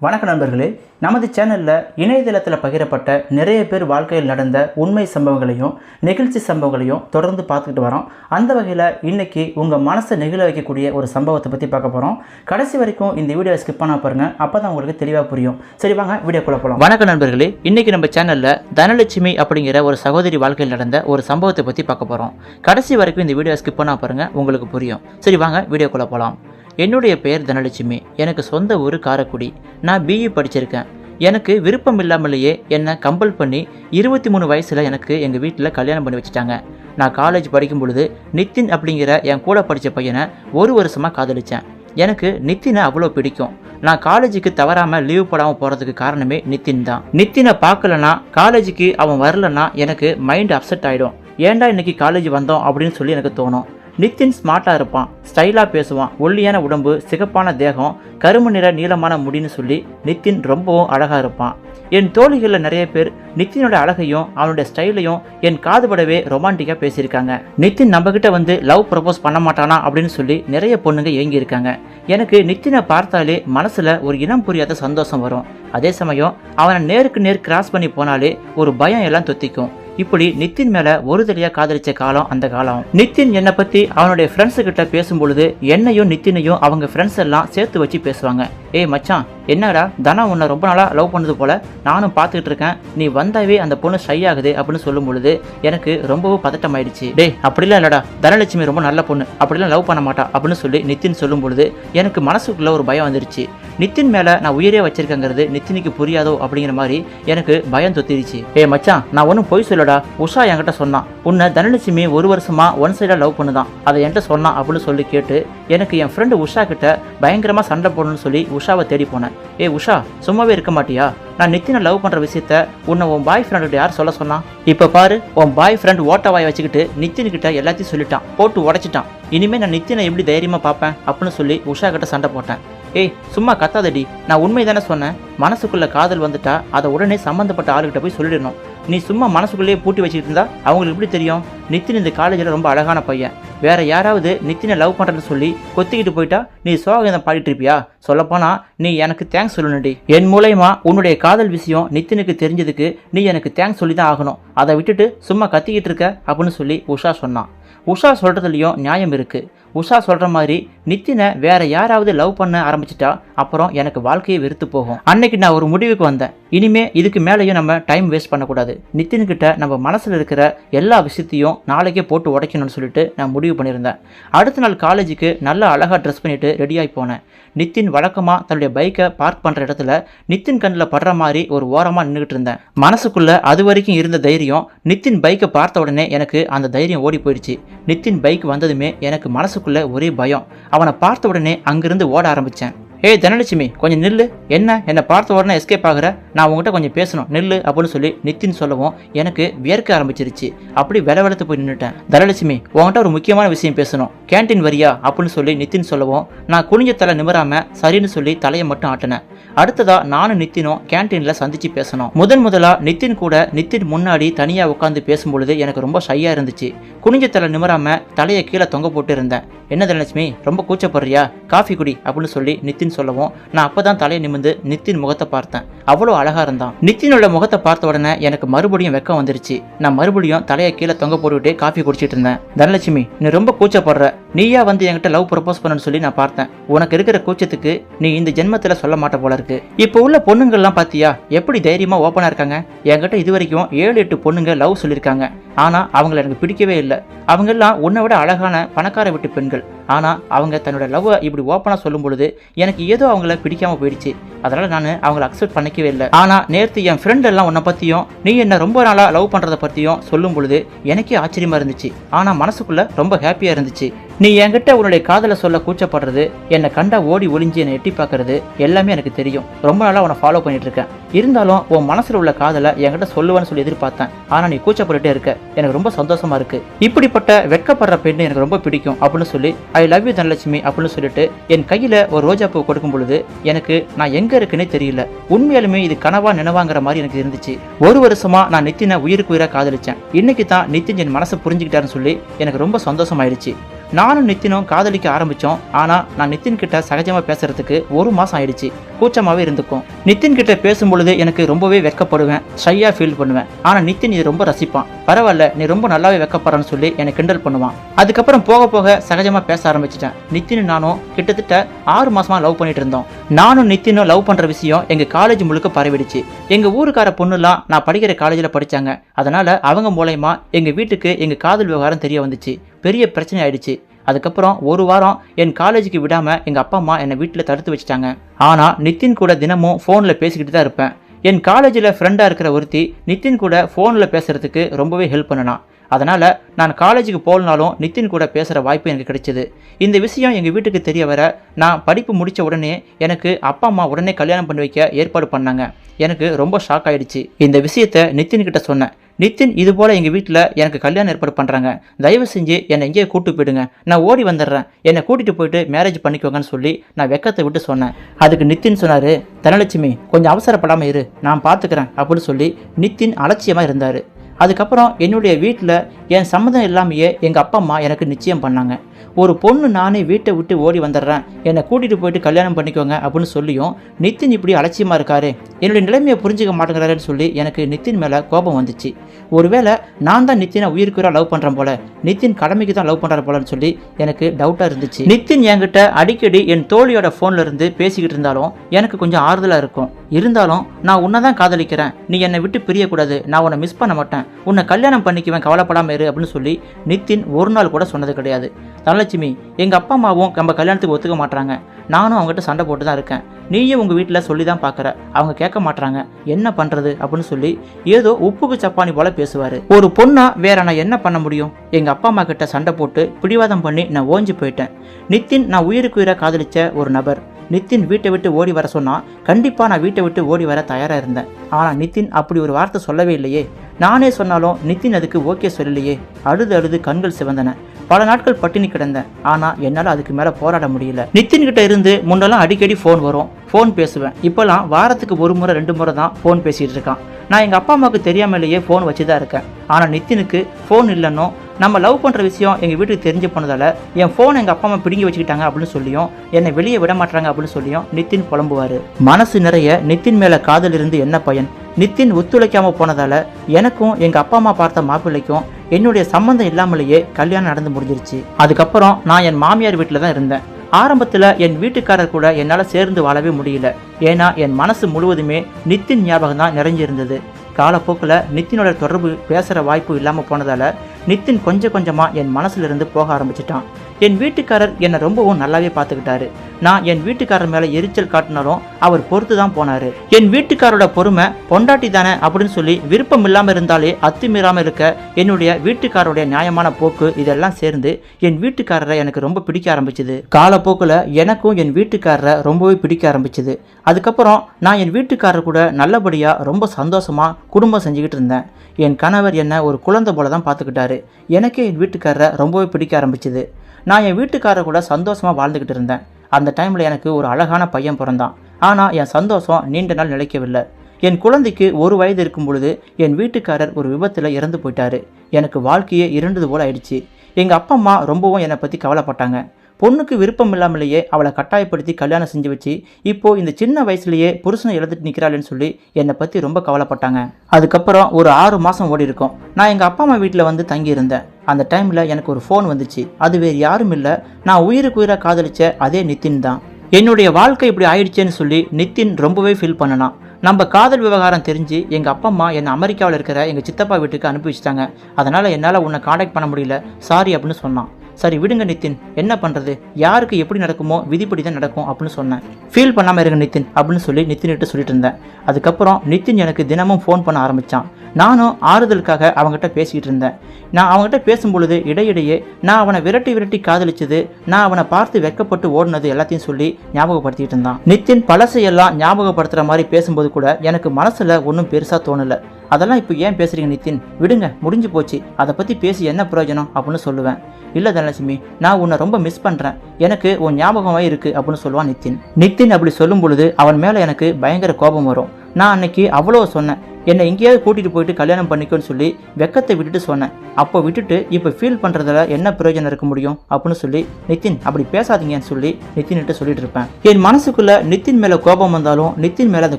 வணக்க நண்பர்களே நமது சேனலில் இணையதளத்தில் பகிரப்பட்ட நிறைய பேர் வாழ்க்கையில் நடந்த உண்மை சம்பவங்களையும் நெகிழ்ச்சி சம்பவங்களையும் தொடர்ந்து பார்த்துக்கிட்டு வரோம். அந்த வகையில் இன்றைக்கி உங்கள் மனசை நெகிழ வைக்கக்கூடிய ஒரு சம்பவத்தை பற்றி பார்க்க போகிறோம் கடைசி வரைக்கும் இந்த வீடியோ ஸ்கிப் பண்ண பாருங்கள் அப்போ தான் உங்களுக்கு தெளிவாக புரியும். சரி வாங்க வீடியோக்குள்ள போகலாம் வணக்க நண்பர்களே இன்றைக்கி நம்ம சேனலில் தனலட்சுமி அப்படிங்கிற ஒரு சகோதரி வாழ்க்கையில் நடந்த ஒரு சம்பவத்தை பற்றி பார்க்க போகிறோம் கடைசி வரைக்கும் இந்த வீடியோ ஸ்கிப் பண்ண பாருங்கள் உங்களுக்கு புரியும். சரி வாங்க வீடியோக்குள்ள போகலாம் என்னுடைய பெயர் தனலட்சுமி. எனக்கு சொந்த ஊர் காரைக்குடி. நான் பிஇ படிச்சிருக்கேன். எனக்கு விருப்பம் இல்லாமலேயே என்னை கம்பல் பண்ணி இருபத்தி மூணு வயசில் எனக்கு எங்கள் வீட்டில் கல்யாணம் பண்ணி வச்சுட்டாங்க. நான் காலேஜ் படிக்கும் பொழுது நித்தின் அப்படிங்கிற என் கூட படித்த பையனை ஒரு வருஷமாக காதலித்தேன் எனக்கு நித்தினை அவ்வளோ பிடிக்கும். நான் காலேஜுக்கு தவறாமல் லீவ் போடாமல் போகிறதுக்கு காரணமே நித்தின் தான். நித்தினை பார்க்கலனா காலேஜுக்கு அவன் வரலன்னா எனக்கு மைண்ட் அப்செட் ஆகிடும் ஏன்டா இன்னைக்கு காலேஜ் வந்தோம் அப்படின்னு சொல்லி எனக்கு தோணும். நித்தின் ஸ்மார்ட்டாக இருப்பான். ஸ்டைலாக பேசுவான். ஒல்லியான உடம்பு சிகப்பான தேகம் கரும்பு நிற நீளமான முடின்னு சொல்லி நித்தின் ரொம்பவும் அழகாக இருப்பான். என் தோழிகளில் நிறைய பேர் நித்தினோட அழகையும் அவனுடைய ஸ்டைலையும் என் காதுபடவே ரொமான்டிக்காக பேசியிருக்காங்க. நித்தின் நம்மக்கிட்ட வந்து லவ் ப்ரப்போஸ் பண்ண மாட்டானா அப்படின்னு சொல்லி நிறைய பொண்ணுங்க ஏங்கியிருக்காங்க. எனக்கு நித்தினை பார்த்தாலே மனசில் ஒரு இனம் புரியாத சந்தோஷம் வரும். அதே சமயம் அவனை நேருக்கு நேர் கிராஸ் பண்ணி போனாலே ஒரு பயம் எல்லாம் தொத்திக்கும். இப்படி நித்தின் மேல ஒரு தடியா காதலிச்ச காலம் அந்த காலம். நித்தின் என்னை பத்தி அவனுடைய ஃப்ரெண்ட்ஸ் கிட்ட பேசும்பொழுது என்னையும் நித்தினையும் அவங்க ஃப்ரெண்ட்ஸ் எல்லாம் சேர்த்து வச்சு பேசுவாங்க. ஏய் மச்சான் என்னடா? தனா உன்னை ரொம்ப நாளாக லவ் பண்ணது போல நானும் பார்த்துக்கிட்டு இருக்கேன். நீ வந்தாவே அந்த பொண்ணு ஷை ஆகுது அப்படின்னு சொல்லும் பொழுது எனக்கு ரொம்பவும் பதட்டம் ஆயிடுச்சு டேய் அப்படிலாம் இல்லடா. தனலட்சுமி ரொம்ப நல்ல பொண்ணு. அப்படிலாம் லவ் பண்ண மாட்டா அப்படின்னு சொல்லி நித்தின் சொல்லும் பொழுது எனக்கு மனசுக்குள்ளே ஒரு பயம் வந்துருச்சு. நித்தின் மேலே நான் உயிரே வச்சிருக்கேங்கிறது நித்தினுக்கு புரியாதோ அப்படிங்கிற மாதிரி எனக்கு பயம் தொத்திருச்சு. ஏய் மச்சான் நான் ஒன்றும் பொய் சொல்லடா. உஷா என்கிட்ட சொன்னான். உன்னை தனலட்சுமி ஒரு வருஷமா ஒன் சைடாக லவ் பண்ணுதான். அதை என்கிட்ட சொன்னான் அப்படின்னு சொல்லி கேட்டு எனக்கு என் ஃப்ரெண்டு உஷா கிட்ட பயங்கரமாக சண்டை போடணும்னு சொல்லி உஷாவை தேடி போனேன். ஏ உஷா சும்மாவே இருக்க மாட்டியா? நான் நித்தினை லவ் பண்ணுற விஷயத்த உன்னை உன் பாய் ஃப்ரெண்டு யார் சொல்ல சொன்னான் இப்போ பாரு உன் பாய் ஃப்ரெண்ட் ஓட்டவாயை வச்சுக்கிட்டு நித்தின் கிட்ட எல்லாத்தையும் சொல்லிட்டான். போட்டு உடைச்சிட்டான். இனிமேல் நான் நித்தினை எப்படி தைரியமாக பார்ப்பேன்? அப்படின்னு சொல்லி உஷா கிட்ட சண்டை போட்டேன். ஏய் சும்மா கத்தாதடி. நான் உண்மை தானே சொன்னேன். மனசுக்குள்ள காதல் வந்துட்டா அதை உடனே சம்மந்தப்பட்ட ஆளுகிட்ட போய் சொல்லிடணும். நீ சும்மா மனசுக்குள்ளேயே பூட்டி வச்சுக்கிட்டு இருந்தா அவங்களுக்கு எப்படி தெரியும்? நித்தின் இந்த காலேஜில் ரொம்ப அழகான பையன். வேற யாராவது நித்தினை லவ் பண்ணுறேன்னு சொல்லி கொத்திக்கிட்டு போயிட்டா நீ சோகதம் பாடிட்டு இருப்பியா? சொல்லப்போனா நீ எனக்கு தேங்க்ஸ் சொல்லணும்டி. என் மூலயமா உன்னுடைய காதல் விஷயம் நித்தினுக்கு தெரிஞ்சதுக்கு நீ எனக்கு தேங்க்ஸ் சொல்லி தான் ஆகணும். அதை விட்டுட்டு சும்மா கத்திக்கிட்டு இருக்க அப்படின்னு சொல்லி உஷா சொன்னான். உஷா சொல்கிறதுலையும் நியாயம் இருக்குது உஷா சொல்கிற மாதிரி நித்தினை வேற யாராவது லவ் பண்ண ஆரம்பிச்சிட்டா அப்புறம் எனக்கு வாழ்க்கையை வெறுத்து போகும். அன்னைக்கு நான் ஒரு முடிவுக்கு வந்தேன். இனிமே இதுக்கு மேலேயும் நம்ம டைம் வேஸ்ட் பண்ணக்கூடாது. நித்தின் கிட்ட நம்ம மனசில் இருக்கிற எல்லா விஷயத்தையும் நாளைக்கே போட்டு உடைக்கணும்னு சொல்லிட்டு நான் முடிவு பண்ணியிருந்தேன். அடுத்த நாள் காலேஜுக்கு நல்லா அழகாக ட்ரெஸ் பண்ணிட்டு ரெடியாகி போனேன். நித்தின் வழக்கமாக தன்னுடைய பைக்கை பார்க் பண்ணுற இடத்துல நித்தின் கண்ணில் படுற மாதிரி ஒரு ஓரமாக நின்றுக்கிட்டு இருந்தேன். மனசுக்குள்ளே அது வரைக்கும் இருந்த தைரியம் நித்தின் பைக்கை பார்த்த உடனே எனக்கு அந்த தைரியம் ஓடி போயிடுச்சு. நித்தின் பைக் வந்ததுமே எனக்கு மனசுக்குள்ளே ஒரே பயம். அவனை பார்த்த உடனே அங்கிருந்து ஓட ஆரம்பித்தேன் ஏய் தனலட்சுமி கொஞ்சம் நில்லு. என்ன? என்னை பார்த்த உடனே எஸ்கேப் ஆகுற? நான் உங்ககிட்ட கொஞ்சம் பேசணும். நில்லு அப்படின்னு சொல்லி நித்தின் சொல்லவும் எனக்கு வியர்க்க ஆரம்பிச்சிருச்சு. அப்படி வில வெளத்து போய் நின்றுட்டேன் தனலட்சுமி உங்ககிட்ட ஒரு முக்கியமான விஷயம் பேசணும். கேண்டீன் வரியா? அப்படின்னு சொல்லி நித்தின் சொல்லவும் நான் குனிஞ்ச தலை நிமிராம சரின்னு சொல்லி தலையை மட்டும் ஆட்டினேன். அடுத்ததா நானும் நித்தினும் கேண்டீன்ல சந்திச்சு பேசணும். முதன் முதலா நித்தின் கூட நித்தின் முன்னாடி தனியா உட்காந்து பேசும்பொழுது எனக்கு ரொம்ப ஷையா இருந்துச்சு. குனிஞ்ச தலை நிமிராம தலையை கீழே தொங்க போட்டு இருந்தேன். என்ன தனலட்சுமி ரொம்ப கூச்சப்படுறியா? காஃபி குடி அப்படின்னு சொல்லி நித்தின் சொல்லவும் நான் அப்போதான் தலையை நிமிந்து நித்தின் முகத்தை பார்த்தேன். அவ்வளோ அழகா இருந்தான். நித்தினோட முகத்தை பார்த்த உடனே எனக்கு மறுபடியும் வெக்கம் வந்துருச்சு. நான் மறுபடியும் தலையை கீழே தொங்க போட்டுக்கிட்டே காஃபி குடிச்சிட்டு இருந்தேன். தனலட்சுமி நீ ரொம்ப கூச்சப்படுற. நீயா வந்து என்கிட்ட லவ் ப்ரப்போஸ் பண்ணணும்னு சொல்லி நான் பார்த்தேன். உனக்கு இருக்கிற கூச்சத்துக்கு நீ இந்த ஜென்மத்துல சொல்ல மாட்ட போல இருக்கு. இப்போ உள்ள பொண்ணுங்கள்லாம் பார்த்தியா எப்படி தைரியமா ஓப்பனாக இருக்காங்க? என்கிட்ட இது வரைக்கும் ஏழு எட்டு பொண்ணுங்க லவ் சொல்லியிருக்காங்க. ஆனா அவங்கள எனக்கு பிடிக்கவே இல்லை. அவங்கெல்லாம் உன்னை விட அழகான பணக்கார வீட்டு பெண்கள். ஆனால் அவங்க தன்னோட லவ்வை இப்படி ஓப்பனாக சொல்லும் பொழுது எனக்கு ஏதோ அவங்கள பிடிக்காமல் போயிடுச்சு. அதனால் நான் அவங்கள அக்செப்ட் பண்ணிக்கவே இல்லை. ஆனால் நேற்று என் ஃப்ரெண்ட் எல்லாம் உன்னை பற்றியும் நீ என்ன ரொம்ப நாளாக லவ் பண்ணுறதை பற்றியும் சொல்லும் பொழுது எனக்கே ஆச்சரியமா இருந்துச்சு. ஆனால் மனசுக்குள்ளே ரொம்ப ஹாப்பியாக இருந்துச்சு. நீ என்கிட்ட உன்னுடைய காதலை சொல்ல கூச்சப்படுறது என்னை கண்டா ஓடி ஒளிஞ்சு என்னை எட்டி பார்க்கறது எல்லாமே எனக்கு தெரியும். ரொம்ப நாளாக உன்னை ஃபாலோ பண்ணிட்டு இருக்கேன். இருந்தாலும் உன் மனசில் உள்ள காதலை என்கிட்ட சொல்லுவேன்னு சொல்லி எதிர்பார்த்தேன். ஆனால் நீ கூச்சப்பட்டுட்டே இருக்க. எனக்கு ரொம்ப சந்தோஷமா இருக்கு. இப்படிப்பட்ட வெட்கப்படுற பெண்ணு எனக்கு ரொம்ப பிடிக்கும் அப்படின்னு சொல்லி ஐ லவ் யூ தனலட்சுமி அப்படின்னு சொல்லிட்டு என் கையில் ஒரு ரோஜா பூ கொடுக்கும் பொழுது எனக்கு நான் எங்கே இருக்குன்னே தெரியல. உண்மையாலுமே இது கனவா நினைவாங்கிற மாதிரி எனக்கு இருந்துச்சு. ஒரு வருஷமா நான் நித்தினை உயிருக்கு உயிராக காதலிச்சேன். இன்னைக்கு தான் நித்தின் என் மனசை புரிஞ்சுக்கிட்டாருன்னு சொல்லி எனக்கு ரொம்ப சந்தோஷமாயிடுச்சு. நானும் நித்தினும் காதலிக்க ஆரம்பித்தோம் ஆனால் நான் நித்தின் கிட்ட சகஜமாக பேசுறதுக்கு ஒரு மாதம் ஆயிடுச்சு. கூச்சமாகவே இருந்துக்கும். நித்தின் கிட்ட பேசும்பொழுது எனக்கு ரொம்பவே வெட்கப்படுவேன் ஷையாக ஃபீல் பண்ணுவேன். ஆனால் நித்தின் இது ரொம்ப ரசிப்பான். பரவாயில்ல நீ ரொம்ப நல்லாவே வெக்கப்படுறன்னு சொல்லி என்னை கிண்டல் பண்ணுவான். அதுக்கப்புறம் போக போக சகஜமாக பேச ஆரம்பிச்சிட்டேன். நித்தின் நானும் கிட்டத்தட்ட ஆறு மாசமா லவ் பண்ணிட்டு இருந்தோம். நானும் நித்தினும் லவ் பண்ற விஷயம் எங்க காலேஜ் முழுக்க பரவிடுச்சு. எங்க ஊருக்கார பொண்ணுலாம் நான் படிக்கிற காலேஜில் படித்தாங்க அதனால அவங்க மூலயமா எங்க வீட்டுக்கு எங்க காதல் விவகாரம் தெரிய வந்துச்சு. பெரிய பிரச்சனை ஆயிடுச்சு. அதுக்கப்புறம் ஒரு வாரம் என் காலேஜுக்கு விடாமல் எங்கள் அப்பா அம்மா என்னை வீட்டில் தடுத்து வச்சுட்டாங்க. ஆனால் நித்தின் கூட தினமும் ஃபோனில் பேசிக்கிட்டு தான் இருப்பேன். என் காலேஜில் ஃப்ரெண்டாக இருக்கிற ஒருத்தி நித்தின் கூட ஃபோனில் பேசுகிறதுக்கு ரொம்பவே ஹெல்ப் பண்ணனான் அதனால் நான் காலேஜுக்கு போகலனாலும் நித்தின் கூட பேசுகிற வாய்ப்பு எனக்கு கிடைச்சிது. இந்த விஷயம் எங்கள் வீட்டுக்கு தெரிய வர நான் படிப்பு முடித்த உடனே எனக்கு அப்பா அம்மா உடனே கல்யாணம் பண்ணி வைக்க ஏற்பாடு பண்ணாங்க. எனக்கு ரொம்ப ஷாக் ஆயிடுச்சு. இந்த விஷயத்த நித்தின் கிட்ட சொன்னேன். நித்தின் இது போல் எங்கள் வீட்டில் எனக்கு கல்யாணம் ஏற்பாடு பண்ணுறாங்க தயவு செஞ்சு என்னை எங்கேயே கூட்டு போயிடுங்க. நான் ஓடி வந்துடுறேன். என்னை கூட்டிகிட்டு போயிட்டு மேரேஜ் பண்ணிக்கோங்கன்னு சொல்லி நான் வெக்கத்தை விட்டு சொன்னேன். அதுக்கு நித்தின் சொன்னார் தனலட்சுமி கொஞ்சம் அவசரப்படாமல் இரு. நான் பார்த்துக்கிறேன் அப்படின்னு சொல்லி நித்தின் அலட்சியமாக இருந்தார். அதுக்கப்புறம் என்னுடைய வீட்டில் என் சம்மதம் இல்லாமையே எங்கள் அப்பா அம்மா எனக்கு நிச்சயம் பண்ணாங்க. ஒரு பொண்ணு நானே வீட்டை விட்டு ஓடி வந்துடுறேன். என்னை கூட்டிகிட்டு போயிட்டு கல்யாணம் பண்ணிக்கோங்க அப்படின்னு சொல்லியும் நித்தின் இப்படி அலட்சியமாக இருக்காரு. என்னுடைய நிலைமையை புரிஞ்சுக்க மாட்டேங்கிறாருன்னு சொல்லி எனக்கு நித்தின் மேலே கோபம் வந்துச்சு. ஒருவேளை நான் தான் நித்தினை உயிருக்குறா லவ் பண்ணுறேன் போல. நித்தின் கடமைக்கு தான் லவ் பண்ணுறாரு போலன்னு சொல்லி எனக்கு டவுட்டாக இருந்துச்சு. நித்தின் என்கிட்ட அடிக்கடி என் தோழியோட ஃபோனில் இருந்து பேசிக்கிட்டு இருந்தாலும் எனக்கு கொஞ்சம் ஆறுதலாக இருக்கும். இருந்தாலும் நான் உன்னை தான் காதலிக்கிறேன். நீ என்னை விட்டு பிரியக்கூடாது. நான் உன்னை மிஸ் பண்ண மாட்டேன். உன்னை கல்யாணம் பண்ணிக்குவேன் கவலைப்படாமல் இரு அப்படின்னு சொல்லி நித்தின் ஒரு நாள் கூட சொன்னது கிடையாது. தனலட்சுமி எங்கள் அப்பா அம்மாவும் நம்ம கல்யாணத்துக்கு ஒத்துக்க மாட்டாங்க நானும் அவங்ககிட்ட சண்டை போட்டு தான் இருக்கேன். நீயும் உங்கள் வீட்டில் சொல்லி தான் பார்க்குற அவங்க கேட்க மாட்றாங்க. என்ன பண்ணுறது அப்படின்னு சொல்லி ஏதோ உப்புக்கு சப்பானி போல பேசுவார். ஒரு பொண்ணா வேற நான் என்ன பண்ண முடியும்? எங்கள் அப்பா அம்மா கிட்ட சண்டை போட்டு பிடிவாதம் பண்ணி நான் ஓஞ்சி போயிட்டேன். நித்தின் நான் உயிருக்கு உயிரை காதலிச்ச ஒரு நபர். நித்தின் வீட்டை விட்டு ஓடி வர சொன்னால் கண்டிப்பாக நான் வீட்டை விட்டு ஓடி வர தயாராக இருந்தேன். ஆனால் நித்தின் அப்படி ஒரு வார்த்தை சொல்லவே இல்லையே. நானே சொன்னாலும் நித்தின் அதுக்கு ஓகே சொல்லலையே. அழுது அழுது கண்கள் சிவந்தன. பல நாட்கள் பட்டினி கிடந்தேன் ஆனால் என்னால் அதுக்கு மேலே போராட முடியல. நித்தின் கிட்ட இருந்து முன்னெல்லாம் அடிக்கடி ஃபோன் வரும். ஃபோன் பேசுவேன். இப்போல்லாம் வாரத்துக்கு ஒரு முறை ரெண்டு முறை தான் ஃபோன் பேசிகிட்டு இருக்கான். நான் எங்கள் அப்பா அம்மாவுக்கு தெரியாமலேயே ஃபோன் வச்சு தான் இருக்கேன். ஆனால் நித்தினுக்கு ஃபோன் இல்லைன்னும் நம்ம லவ் பண்ணுற விஷயம் எங்கள் வீட்டுக்கு தெரிஞ்சு போனதால் என் ஃபோன் எங்கள் அப்பா அம்மா பிடுங்கி வச்சுக்கிட்டாங்க அப்படின்னு சொல்லியும் என்னை வெளியே விட மாட்டாங்க அப்படின்னு சொல்லியும் நித்தின் புலம்புவார். மனசு நிறைய நித்தின் மேலே காதல் இருந்து என்ன பயன்? நித்தின் ஒத்துழைக்காமல் போனதால எனக்கும் எங்கள் அப்பா அம்மா பார்த்த மாப்பிள்ளைக்கும் என்னுடைய சம்மந்தம் இல்லாமலேயே கல்யாணம் நடந்து முடிஞ்சிருச்சு. அதுக்கப்புறம் நான் என் மாமியார் வீட்டில் தான் இருந்தேன். ஆரம்பத்தில் என் வீட்டுக்காரர் கூட என்னால் சேர்ந்து வாழவே முடியல. ஏன்னா என் மனசு முழுவதுமே நித்தின் ஞாபகம் தான் நிறைஞ்சிருந்தது. காலப்போக்கில் நித்தினோட தொடர்பு பேசுகிற வாய்ப்பு இல்லாமல் போனதால் நித்தின் கொஞ்சம் கொஞ்சமாக என் மனசுலேருந்து போக ஆரம்பிச்சிட்டான். என் வீட்டுக்காரர் என்னை ரொம்பவும் நல்லாவே பார்த்துக்கிட்டாரு. நான் என் வீட்டுக்காரர் மேலே எரிச்சல் காட்டினாலும் அவர் பொறுத்து தான் போனாரு. என் வீட்டுக்காரோட பொறுமை பொண்டாட்டி தானே அப்படின்னு சொல்லி விருப்பம் இல்லாமல் இருந்தாலே அத்துமீறாமல் இருக்க என்னுடைய வீட்டுக்காரோடைய நியாயமான போக்கு இதெல்லாம் சேர்ந்து என் வீட்டுக்காரரை எனக்கு ரொம்ப பிடிக்க ஆரம்பிச்சது. காலப்போக்கில் எனக்கும் என் வீட்டுக்காரரை ரொம்பவே பிடிக்க ஆரம்பிச்சது. அதுக்கப்புறம் நான் என் வீட்டுக்காரர் கூட நல்லபடியாக ரொம்ப சந்தோஷமாக குடும்பம் செஞ்சுக்கிட்டு இருந்தேன். என் கணவர் என்னை ஒரு குழந்தை போல தான் பார்த்துக்கிட்டாரு. எனக்கே என் வீட்டுக்காரரை ரொம்பவே பிடிக்க ஆரம்பிச்சது. நான் என் வீட்டுக்காரர் கூட சந்தோஷமாக வாழ்ந்துக்கிட்டு இருந்தேன். அந்த டைமில் எனக்கு ஒரு அழகான பையன் பிறந்தான். ஆனால் என் சந்தோஷம் நீண்ட நாள் நிலைக்கவில்லை. என் குழந்தைக்கு ஒரு வயது இருக்கும் பொழுது என் வீட்டுக்காரர் ஒரு விபத்தில் இறந்து போயிட்டாரு. எனக்கு வாழ்க்கையே இருண்டது போல் ஆயிடுச்சு. எங்கள் அப்பா அம்மா ரொம்பவும் என்னை பற்றி கவலைப்பட்டாங்க. பொண்ணுக்கு விருப்பம் இல்லாமலேயே அவளை கட்டாயப்படுத்தி கல்யாணம் செஞ்சு வச்சு இப்போது இந்த சின்ன வயசுலேயே புருஷனை இழந்துட்டு நிற்கிறாள்னு சொல்லி என்னை பற்றி ரொம்ப கவலைப்பட்டாங்க. அதுக்கப்புறம் ஒரு ஆறு மாதம் ஓடி இருக்கும். நான் எங்கள் அப்பா அம்மா வீட்டில் வந்து தங்கியிருந்தேன். அந்த டைமில் எனக்கு ஒரு ஃபோன் வந்துச்சு. அது வேறு யாரும் இல்லை. நான் உயிருக்கு உயிராக காதலிச்ச அதே நித்தின் தான். என்னுடைய வாழ்க்கை இப்படி ஆயிடுச்சேன்னு சொல்லி நித்தின் ரொம்பவே ஃபீல் பண்ணனான் நம்ம காதல் விவகாரம் தெரிஞ்சு எங்கள் அப்பா அம்மா என்னை அமெரிக்காவில் இருக்கிற எங்கள் சித்தப்பா வீட்டுக்கு அனுப்பி வச்சுட்டாங்க. அதனால் என்னால் உன்னை காண்டாக்ட் பண்ண முடியல. சாரி அப்படின்னு சொன்னான். சரி விடுங்க நித்தின். என்ன பண்ணுறது யாருக்கு எப்படி நடக்குமோ விதிப்படி தான் நடக்கும் அப்படின்னு சொன்னேன். ஃபீல் பண்ணாமல் இருங்க நித்தின் அப்படின்னு சொல்லி நித்தின்கிட்ட சொல்லிட்டு இருந்தேன். அதுக்கப்புறம் நித்தின் எனக்கு தினமும் ஃபோன் பண்ண ஆரம்பித்தான் நானும் ஆறுதலுக்காக அவங்ககிட்ட பேசிக்கிட்டு இருந்தேன். நான் அவங்ககிட்ட பேசும்பொழுது இடையிடையே நான் அவனை விரட்டி விரட்டி காதலிச்சது நான் அவனை பார்த்து வெட்கப்பட்டு ஓடினது எல்லாத்தையும் சொல்லி ஞாபகப்படுத்திட்டு இருந்தான். நித்தின் பழசையெல்லாம் ஞாபகப்படுத்துகிற மாதிரி பேசும்போது கூட எனக்கு மனசில் ஒன்றும் பெருசாக தோணலை. அதெல்லாம் இப்போ ஏன் பேசுறீங்க நித்தின்? விடுங்க முடிஞ்சு போச்சு. அதை பற்றி பேசி என்ன பிரயோஜனம் அப்படின்னு சொல்லுவேன். இல்லை தனலட்சுமி நான் உன்னை ரொம்ப மிஸ் பண்ணுறேன் எனக்கு உன் ஞாபகமாக இருக்குது அப்படின்னு சொல்லுவான் நித்தின். நித்தின் அப்படி சொல்லும் பொழுது அவன் மேலே எனக்கு பயங்கர கோபம் வரும். நான் அன்னைக்கு அவ்வளோ சொன்னேன். என்னை எங்கேயாவது கூட்டிகிட்டு போயிட்டு கல்யாணம் பண்ணிக்கோன்னு சொல்லி வெக்கத்தை விட்டுட்டு சொன்னேன். அப்போ விட்டுட்டு இப்போ ஃபீல் பண்ணுறதுல என்ன பிரயோஜனம் இருக்க முடியும்? அப்படின்னு சொல்லி நிதின் அப்படி பேசாதீங்கன்னு சொல்லி நித்தின்கிட்ட சொல்லிட்டு இருப்பேன். என் மனசுக்குள்ளே நித்தின் மேலே கோபம் வந்தாலும் நித்தின் மேலே அந்த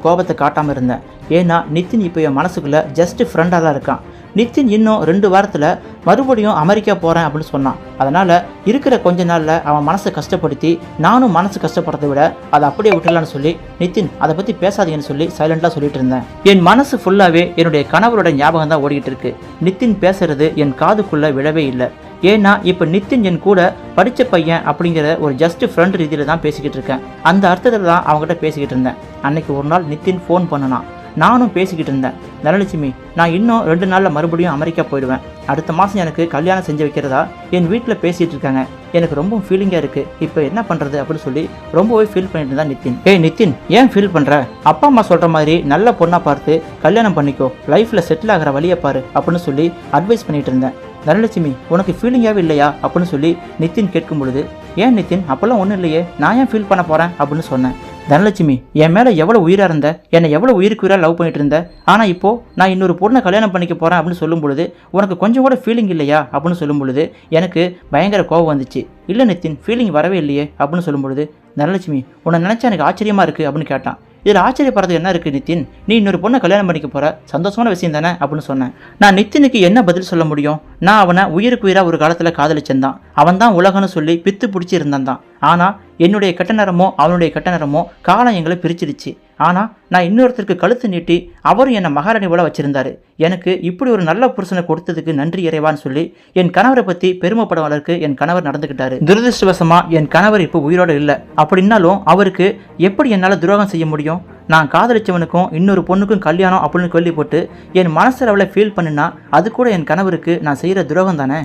கோபத்தை காட்டாமல் இருந்தேன். ஏன்னா நித்தின் இப்போ என் மனசுக்குள்ளே ஜஸ்ட் ஃப்ரெண்டாக தான் இருக்கான். நித்தின் இன்னும் ரெண்டு வாரத்தில் மறுபடியும் அமெரிக்கா போகிறேன் அப்படின்னு சொன்னான். அதனால் இருக்கிற கொஞ்ச நாளில் அவன் மனசை கஷ்டப்படுத்தி நானும் மனசு கஷ்டப்படுறதை விட அதை அப்படியே விட்டுலான்னு சொல்லி நித்தின் அதை பற்றி பேசாதீங்கன்னு சொல்லி சைலண்டாக சொல்லிட்டு இருந்தேன். என் மனசு ஃபுல்லாகவே என்னுடைய கணவரோட ஞாபகம் தான் ஓடிக்கிட்டு இருக்கு. நித்தின் பேசுறது என் காதுக்குள்ளே விழவே இல்லை. ஏன்னா இப்போ நித்தின் என் கூட படித்த பையன் அப்படிங்கிற ஒரு ஜஸ்ட் ஃப்ரெண்ட் ரீதியில் தான் பேசிக்கிட்டு இருக்கேன். அந்த அர்த்தத்தில் தான் அவங்ககிட்ட பேசிக்கிட்டு இருந்தேன். அன்னைக்கு ஒரு நாள் நித்தின் ஃபோன் பண்ணுனான். நானும் பேசிக்கிட்டு இருந்தேன். தனலட்சுமி நான் இன்னும் ரெண்டு நாளில் மறுபடியும் அமெரிக்கா போயிடுவேன். அடுத்த மாதம் எனக்கு கல்யாணம் செஞ்சு வைக்கிறதா? என் வீட்டில் பேசிகிட்டு இருக்காங்க. எனக்கு ரொம்ப ஃபீலிங்காக இருக்குது இப்போ என்ன பண்ணுறது அப்படின்னு சொல்லி ரொம்பவே ஃபீல் பண்ணிட்டு இருந்தா நித்தின். ஏய் நிதின் ஏன் ஃபீல் பண்ணுற அப்பா அம்மா சொல்கிற மாதிரி நல்ல பொண்ணாக பார்த்து கல்யாணம் பண்ணிக்கோ. லைஃப்பில் செட்டில் ஆகிற வழியை பாரு அப்படின்னு சொல்லி அட்வைஸ் பண்ணிட்டு இருந்தேன். தனலட்சுமி உனக்கு ஃபீலிங்காகவே இல்லையா? அப்படின்னு சொல்லி நிதின் கேட்கும் பொழுது ஏன் நித்தின் அப்போல்லாம் ஒன்றும் இல்லையே. நான் ஏன் ஃபீல் பண்ண போகிறேன் அப்படின்னு சொன்னேன். தனலட்சுமி என் மேலே எவ்வளோ உயிராக இருந்த? என்னை எவ்வளோ உயிருக்கு உயிராக லவ் பண்ணிட்டு இருந்த? ஆனால் இப்போது நான் இன்னொரு பொண்ணை கல்யாணம் பண்ணிக்க போகிறேன் அப்படின்னு சொல்லும் பொழுது உனக்கு கொஞ்சம் கூட ஃபீலிங் இல்லையா? அப்படின்னு சொல்லும் பொழுது எனக்கு பயங்கர கோவம் வந்துச்சு. இல்லை நித்தின் ஃபீலிங் வரவே இல்லையே. அப்படின்னு சொல்லும் பொழுது தனலட்சுமி உன்னை நினச்சா எனக்கு ஆச்சரியமாக இருக்குது அப்படின்னு கேட்டான். இதில் ஆச்சரியப்படுறது என்ன இருக்குது நித்தின்? நீ இன்னொரு பொண்ணை கல்யாணம் பண்ணிக்க போகிற சந்தோஷமான விஷயம் தானே? அப்படின்னு சொன்னேன். நான் நித்தினுக்கு என்ன பதில் சொல்ல முடியும்? நான் அவனை உயிருக்கு உயிராக ஒரு காலத்தில் காதலிச்சிருந்தான் அவன் தான் உலகம்னு சொல்லி பித்து பிடிச்சி இருந்தான் தான். ஆனால் என்னுடைய கட்ட நேரமோ அவனுடைய கட்ட நேரமோ காலம் எங்களை பிரிச்சிருச்சு ஆனால் நான் இன்னொருத்தருக்கு கழுத்து நீட்டி அவரும் என்னை மகாராணி போல வச்சுருந்தாரு. எனக்கு இப்படி ஒரு நல்ல புருஷனை கொடுத்ததுக்கு நன்றி இறைவான்னு சொல்லி என் கணவரை பற்றி பெருமைப்படும் அளவுக்கு என் கணவர் நடந்துக்கிட்டாரு துரதிருஷ்டவசமாக என் கணவர் இப்போ உயிரோடு இல்லை. அப்படின்னாலும் அவருக்கு எப்படி என்னால் துரோகம் செய்ய முடியும்? நான் காதலிச்சவனுக்கும் இன்னொரு பொண்ணுக்கும் கல்யாணம் அப்படின்னு கேள்விப்பட்டு என் மனசளவில் ஃபீல் பண்ணுனா அது கூட என் கணவருக்கு நான் செய்கிற துரோகம் தானே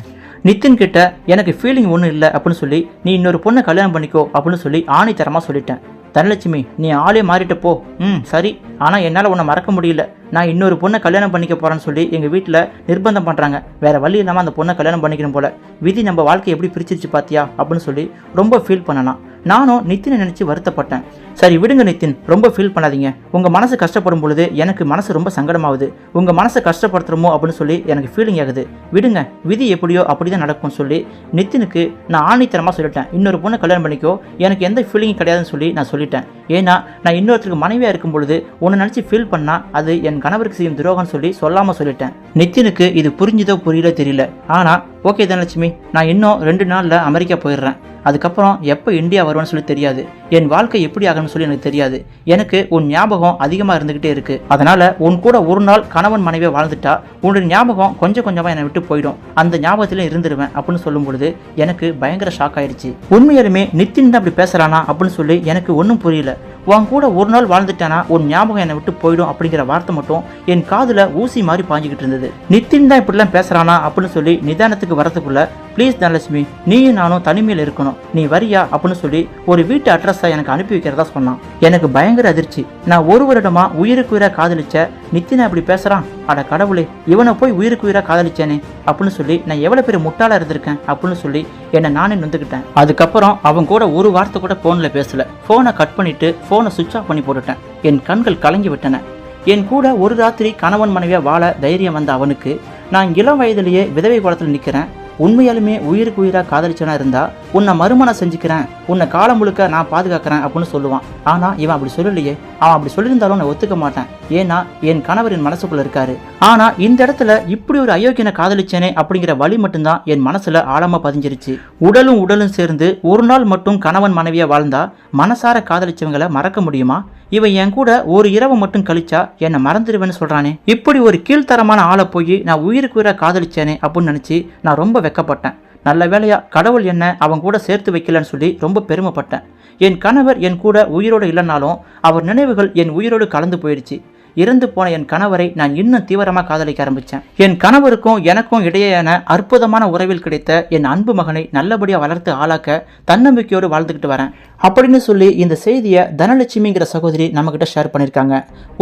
நித்தின் கிட்ட எனக்கு ஃபீலிங் ஒன்றும் இல்லை அப்படின்னு சொல்லி நீ இன்னொரு பொண்ணை கல்யாணம் பண்ணிக்கோ அப்படின்னு சொல்லி ஆணைத்தரமாக சொல்லிட்டேன். தனலட்சுமி நீ ஆளே மாறிட்டு போ. ம் சரி. ஆனால் என்னால் உன்னை மறக்க முடியல. நான் இன்னொரு பொண்ணை கல்யாணம் பண்ணிக்க போகிறேன்னு சொல்லி எங்கள் வீட்டில் நிர்பந்தம் பண்ணுறாங்க வேறு வழி இல்லாமல் அந்த பொண்ணை கல்யாணம் பண்ணிக்கணும் போல. விதி நம்ம வாழ்க்கை எப்படி பிரிச்சிருச்சு பார்த்தியா அப்படின்னு சொல்லி ரொம்ப ஃபீல் பண்ணலாம். நானும் நித்தினை நினச்சி வருத்தப்பட்டேன். சரி விடுங்க நித்தின் ரொம்ப ஃபீல் பண்ணாதீங்க. உங்கள் மனசு கஷ்டப்படும் பொழுது எனக்கு மனசு ரொம்ப சங்கடமாகுது. உங்கள் மனசை கஷ்டப்படுத்துறமோ அப்படின்னு சொல்லி எனக்கு ஃபீலிங் ஆகுது. விடுங்க விதி எப்படியோ அப்படி தான் நடக்கும்னு சொல்லி நித்தினுக்கு நான் ஆணித்தரமாக சொல்லிட்டேன். இன்னொரு பொண்ணை கல்யாணம் பண்ணிக்கோ எனக்கு எந்த ஃபீலிங் கிடையாதுன்னு சொல்லி நான் சொல்லிட்டேன். ஏன்னா நான் இன்னொருத்தருக்கு மனைவியாக இருக்கும் பொழுது உன்னை நினச்சி ஃபீல் பண்ணால் அது என் கணவருக்கு செய்யும் துரோகம்னு சொல்லி சொல்லாமல் சொல்லிட்டேன். நித்தினுக்கு இது புரிஞ்சுதோ புரியல தெரியல. ஆனால் ஓகே தனலட்சுமி நான் இன்னும் ரெண்டு நாளில் அமெரிக்கா போயிடுறேன். அதுக்கப்புறம் எப்போ இந்தியா வருவேன்னு சொல்லி தெரியாது. என் வாழ்க்கை எப்படி ஆகணும்னு சொல்லி எனக்கு தெரியாது. எனக்கு உன் ஞாபகம் அதிகமாக இருந்துக்கிட்டே இருக்கு. அதனால உன் கூட ஒரு நாள் கணவன் மனைவியை வாழ்ந்துட்டா உன்னுடைய ஞாபகம் கொஞ்சம் கொஞ்சமாக என்னை விட்டு போயிடும். அந்த ஞாபகத்திலே இருந்துருவேன் அப்படின்னு சொல்லும் பொழுது எனக்கு பயங்கர ஷாக் ஆயிடுச்சு. உண்மையாலுமே நித்தின் தான் அப்படி பேசுறானா அப்படின்னு சொல்லி எனக்கு ஒன்றும் புரியல. உன் கூட ஒரு நாள் வாழ்ந்துட்டானா உன் ஞாபகம் என்னை விட்டு போயிடும் அப்படிங்கிற வார்த்தை மட்டும் என் காதில் ஊசி மாதிரி பாஞ்சிக்கிட்டு இருந்தது. நித்தின் தான் இப்படிலாம் பேசுறானா அப்படின்னு சொல்லி நிதானத்துக்கு வரதுக்குள்ள ப்ளீஸ் தனலட்சுமி நீயும் நானும் தனிமையில் இருக்கணும். நீ வரியா? அப்படின்னு சொல்லி ஒரு வீட்டு அட்ரஸை எனக்கு அனுப்பி வைக்கிறதா சொன்னான். எனக்கு பயங்கர அதிர்ச்சி. நான் ஒரு வருடமா உயிருக்கு உயிராக காதலிச்ச நித்தினை அப்படி பேசுறான்? அட கடவுளே இவனை போய் உயிருக்கு உயிராக காதலிச்சேனே. அப்படின்னு சொல்லி நான் எவ்வளோ பெரிய முட்டாளாக இருந்திருக்கேன்? அப்படின்னு சொல்லி என்னை நானே நொந்துக்கிட்டேன். அதுக்கப்புறம் அவன் கூட ஒரு வார்த்தை கூட ஃபோனில் பேசல. ஃபோனை கட் பண்ணிட்டு ஃபோனை சுவிட்ச் ஆஃப் பண்ணி போட்டுட்டேன். என் கண்கள் கலங்கி விட்டன. என் கூட ஒரு ராத்திரி கணவன் மனைவியாக வாழ தைரியம் வந்த அவனுக்கு நான் இளம் வயதிலேயே விதவை குளத்தில் நிற்கிறேன் உண்மையாலுமே உயிருக்கு உயிராக காதலிச்சனா இருந்தால் உன்னை மறுமணம் செஞ்சுக்கிறேன். உன்னை காலம் முழுக்க நான் பாதுகாக்கிறேன் அப்படின்னு சொல்லுவான். ஆனா இவன் அப்படி சொல்லலையே. அவன் அப்படி சொல்லியிருந்தாலும் நான் ஒத்துக்க மாட்டேன். ஏன்னா என் கணவரின் மனசுக்குள்ள இருக்காரு. ஆனா இந்த இடத்துல இப்படி ஒரு அயோக்கியனை காதலிச்சேனே அப்படிங்கிற வழி மட்டும்தான் என் மனசுல ஆழமா பதிஞ்சிருச்சு. உடலும் உடலும் சேர்ந்து ஒரு நாள் மட்டும் கணவன் மனைவியா வாழ்ந்தா மனசார காதலிச்சவங்களை மறக்க முடியுமா? இவன் என் கூட ஒரு இரவு மட்டும் கழிச்சா என்னை மறந்துடுவேன்னு சொல்றானே. இப்படி ஒரு கீழ்த்தரமான ஆளை போய் நான் உயிருக்கு உயிராக காதலிச்சேனே அப்படின்னு நினைச்சு நான் ரொம்ப வெக்கப்பட்டேன். நல்ல வேலையாக கடவுள் என்ன அவன் கூட சேர்த்து வைக்கலன்னு சொல்லி ரொம்ப பெருமைப்பட்டேன். என் கணவர் என் கூட உயிரோடு இல்லைனாலும் அவர் நினைவுகள் என் உயிரோடு கலந்து போயிடுச்சு. இறந்து போன என் கணவரை நான் இன்னும் தீவிரமாக காதலிக்க ஆரம்பித்தேன் என் கணவருக்கும் எனக்கும் இடையேயான அற்புதமான உறவில் கிடைத்த என் அன்பு மகனை நல்லபடியாக வளர்த்து ஆளாக்க தன்னம்பிக்கையோடு வாழ்ந்துக்கிட்டு வரேன். அப்படின்னு சொல்லி இந்த செய்தியை தனலட்சுமிங்கிற சகோதரி நம்மக்கிட்ட ஷேர் பண்ணியிருக்காங்க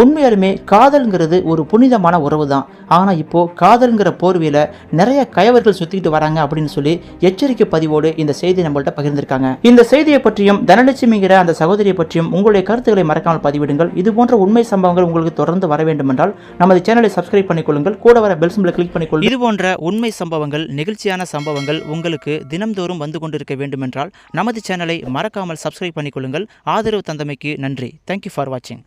உண்மையாலுமே காதல்ங்கிறது ஒரு புனிதமான உறவு தான் ஆனால் இப்போது காதல்ங்கிற போர்வையில் நிறைய கயவர்கள் சுற்றிக்கிட்டு வராங்க அப்படின்னு சொல்லி எச்சரிக்கை பதிவோடு இந்த செய்தி நம்மள்ட்ட பகிர்ந்திருக்காங்க. இந்த செய்தியை பற்றியும் தனலட்சுமிங்கிற அந்த சகோதரியை பற்றியும் உங்களுடைய கருத்துக்களை மறக்காமல் பதிவிடுங்கள். இது போன்ற உண்மை சம்பவங்கள் உங்களுக்கு தொடர்ந்து வர வேண்டுமென்றால் நமது சேனலை சப்ஸ்கிரைப் பண்ணிக்கொள்ளுங்கள். கூட வர பெல் சிம்பிளை கிளிக் பண்ணிக்கொள்ளுங்கள். இது போன்ற உண்மை சம்பவங்கள் நெகிழ்ச்சியான சம்பவங்கள் உங்களுக்கு தினம்தோறும் வந்து கொண்டிருக்க வேண்டுமென்றால் நமது சேனலை மறக்காமல் சப்ஸ்கிரைப் பண்ணிக்கொள்ளுங்கள். ஆதரவு தந்தமைக்கு நன்றி. தேங்க்யூ ஃபார் வாட்சிங்